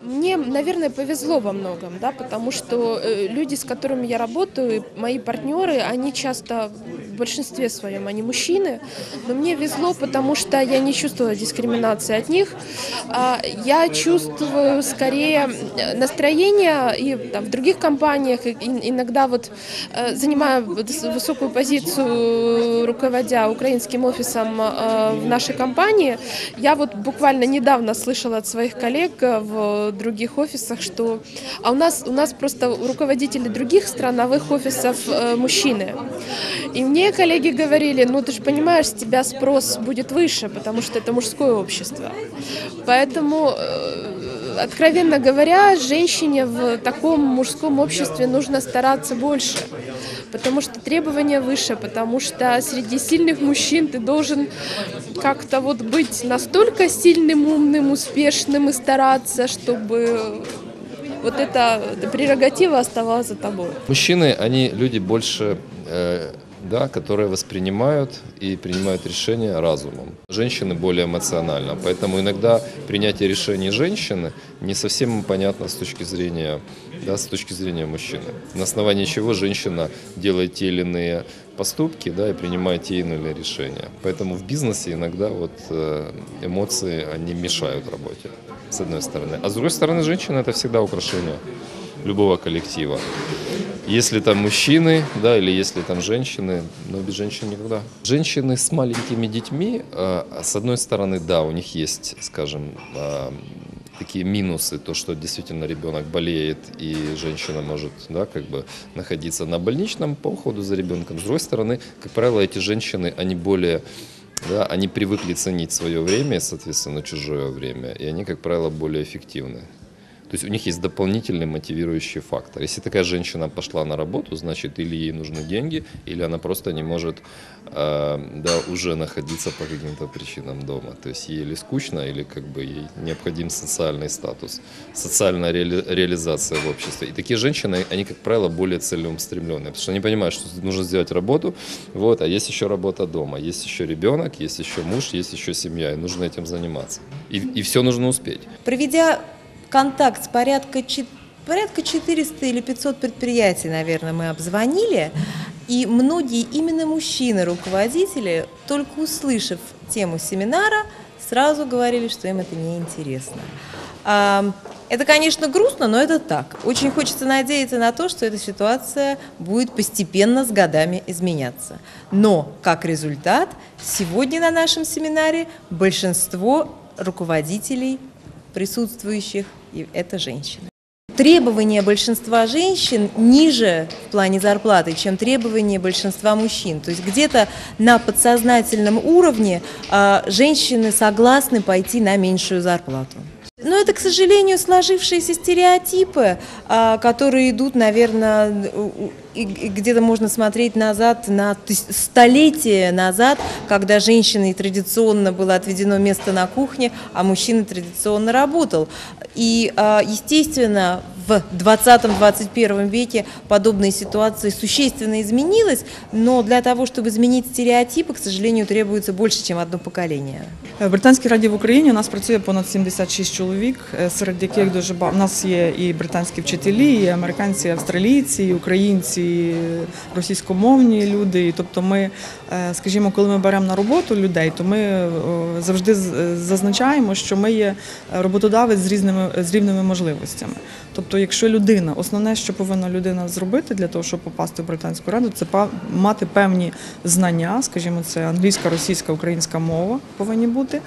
Мне, наверное, повезло во многом, да, потому что э, люди, с которыми я работаю, мои партнеры, они часто большинстве своем, они мужчины, но мне везло, потому что я не чувствовала дискриминации от них. А, Я чувствую скорее настроение и там, в других компаниях, иногда вот э, занимая высокую позицию, руководя украинским офисом э, в нашей компании, я вот буквально недавно слышала от своих коллег э, в других офисах, что а у нас у нас просто руководители других страновых офисов э, мужчины. И мне коллеги говорили, ну ты же понимаешь, с тебя спрос будет выше, потому что это мужское общество. Поэтому, э, откровенно говоря, женщине в таком мужском обществе нужно стараться больше. Потому что требования выше, потому что среди сильных мужчин ты должен как-то вот быть настолько сильным, умным, успешным и стараться, чтобы вот эта прерогатива оставалась за тобой. Мужчины, они люди больше, э, да, которые воспринимают и принимают решения разумом. Женщины более эмоционально, поэтому иногда принятие решений женщины не совсем понятно с точки зрения, да, с точки зрения мужчины. На основании чего женщина делает те или иные поступки, да, и принимает те или иные решения. Поэтому в бизнесе иногда вот э, эмоции, они мешают работе, с одной стороны. А с другой стороны, женщина – это всегда украшение любого коллектива. Если там мужчины, да, или если там женщины, но без женщин никогда. Женщины с маленькими детьми, э, с одной стороны, да, у них есть, скажем, э, такие минусы, то, что действительно ребенок болеет и женщина может, да, как бы находиться на больничном по уходу за ребенком. С другой стороны, как правило, эти женщины, они более да, они привыкли ценить свое время, соответственно, чужое время, и они, как правило, более эффективны. То есть у них есть дополнительный мотивирующий фактор. Если такая женщина пошла на работу, значит, или ей нужны деньги, или она просто не может э, да, уже находиться по каким-то причинам дома. То есть ей или скучно, или как бы ей необходим социальный статус, социальная реали- реализация в обществе. И такие женщины, они, как правило, более целеустремленные, потому что они понимают, что нужно сделать работу, вот, а есть еще работа дома, есть еще ребенок, есть еще муж, есть еще семья, и нужно этим заниматься. И, и все нужно успеть. Проведя контакт с порядка, порядка 400 или 500 предприятий, наверное, мы обзвонили, и многие именно мужчины-руководители, только услышав тему семинара, сразу говорили, что им это неинтересно. Это, конечно, грустно, но это так. Очень хочется надеяться на то, что эта ситуация будет постепенно с годами изменяться. Но, как результат, сегодня на нашем семинаре большинство руководителей присутствующих, и это женщины. Требования большинства женщин ниже в плане зарплаты, чем требования большинства мужчин. То есть где-то на подсознательном уровне а, женщины согласны пойти на меньшую зарплату. Но это, к сожалению, сложившиеся стереотипы, а, которые идут, наверное, где-то можно смотреть назад на столетия назад, когда женщине традиционно было отведено место на кухне, а мужчина традиционно работал. И, а, естественно, в 20-21 веке подобные ситуации существенно изменилась, но для того, чтобы изменить стереотипы, к сожалению, требуется больше, чем одно поколение. В Британській раді в Україні у нас працює понад 76 чоловік, е, серед яких дуже багато. У нас є і британські вчителі, і американці, і австралійці, і українці, і російськомовні люди. І тобто, ми, е, скажімо, коли ми беремо на роботу людей, то ми е, завжди з- зазначаємо, що ми є роботодавець з різними з рівними можливостями. Тобто, якщо людина, основне, що повинна людина зробити для того, щоб попасти в британську раду, це мати певні знання, скажімо, це англійська, російська, українська мова повинні бути,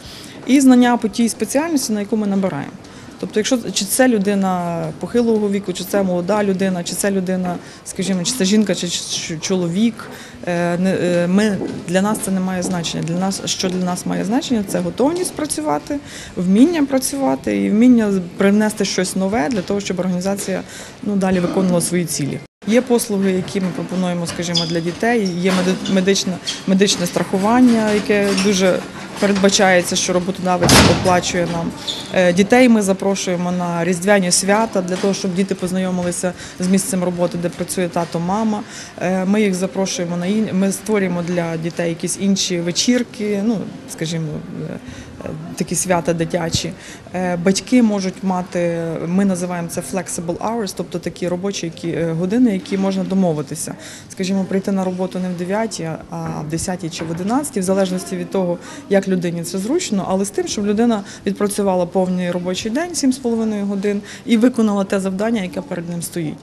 і знання по тій спеціальності, на яку ми набираємо. Тобто, якщо чи це людина похилого віку, чи це молода людина, чи це людина, скажімо, чи це жінка, чи чоловік, е, е, ми для нас це не має значення. Для нас що для нас має значення, це готовність працювати, вміння працювати і вміння привнести щось нове для того, щоб організація ну далі виконувала свої цілі. Є послуги, які ми пропонуємо, скажімо, для дітей. Є меди- медичне, медичне страхування, яке дуже передбачається, що роботодавець оплачує нам. Е, Дітей ми запрошуємо на різдвяні свята для того, щоб діти познайомилися з місцем роботи, де працює тато, мама. Е, Ми їх запрошуємо на ін... Ми створюємо для дітей якісь інші вечірки, ну скажімо. е, Такі свята дитячі. Батьки можуть мати, ми називаємо це flexible hours, тобто такі робочі які, години, які можна домовитися. Скажімо, прийти на роботу не в 9, а в 10 чи в 11, в залежності від того, як людині це зручно, але з тим, щоб людина відпрацювала повний робочий день, 7,5 годин, і виконала те завдання, яке перед ним стоїть.